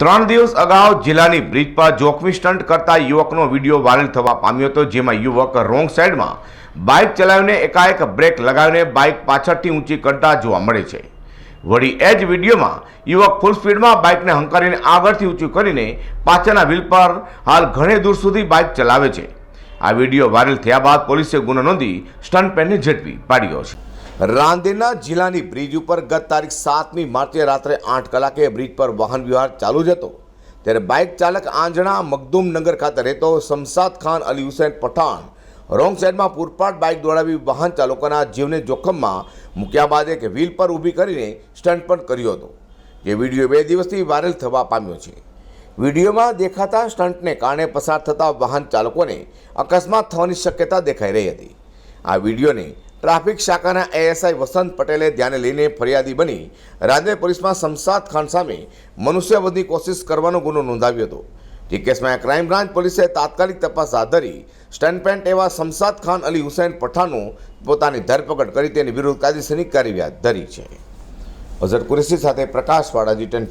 ત્રણ દિવસ અગાઉ જિલ્લાની બ્રિજ પર જોખમી સ્ટન્ટ કરતા યુવકનો વીડિયો વાયરલ થવા પામ્યો હતો, જેમાં યુવક રોંગ સાઈડમાં બાઇક ચલાવીને એકાએક બ્રેક લગાવીને બાઇક પાછળથી ઊંચી કરતા જોવા મળે છે. વળી એ જ વિડીયોમાં યુવક ફૂલ સ્પીડમાં બાઇકને હંકારીને આગળથી ઊંચું કરીને પાછળના વ્હીલ પર હાલ ઘણે દૂર સુધી બાઇક ચલાવે છે. આ વીડિયો વાયરલ થયા બાદ પોલીસે ગુનો નોંધી સ્ટન્ટ પેનને ઝડપી પાડ્યો છે. રાંદેરના જિલ્લાની બ્રિજ ઉપર ગત તારીખ સાતમી માર્ચે રાત્રે આઠ કલાકે બ્રિજ પર વાહન વ્યવહાર ચાલુ જ હતો. ત્યારે બાઇક ચાલક આંજણા મખદુમ નગર ખાતે રહેતો શમસાદ ખાન અલી હુસૈન પઠાણ રોંગ સાઈડમાં પૂરપાટ બાઇક દોડાવી વાહન ચાલકોના જીવને જોખમમાં મૂક્યા બાદ એક વ્હીલ પર ઊભી કરીને સ્ટન્ટ પણ કર્યો હતો. જે વીડિયો બે દિવસથી વાયરલ થવા પામ્યો છે. વિડીયોમાં દેખાતા સ્ટન્ટને કારણે પસાર થતા વાહન ચાલકોને અકસ્માત થવાની શક્યતા દેખાઈ રહી હતી. આ વિડીયોને ટ્રાફિક શાખાના એએસઆઈ વસંત પટેલે ધ્યાને લઈને ફરિયાદી બની. રાંદેર પોલીસમાં શમશાદ ખાન સામે મનુષ્યવધની કોશિશ કરવાનો ગુનો નોંધાવ્યો હતો. જે કેસમાં ક્રાઇમ બ્રાન્ચ પોલીસે તાત્કાલિક તપાસ હાથ ધરી. સ્ટેન્ડપેન્ટ એવા શમશાદ ખાન અલી હુસૈન પઠાણનું પોતાની ધરપકડ કરી તેની વિરુદ્ધ કાયદેસરની કાર્યવાહી હાથ ધરી છે. અઝર કુરેશી સાથે પ્રકાશ વાળાજી ટેન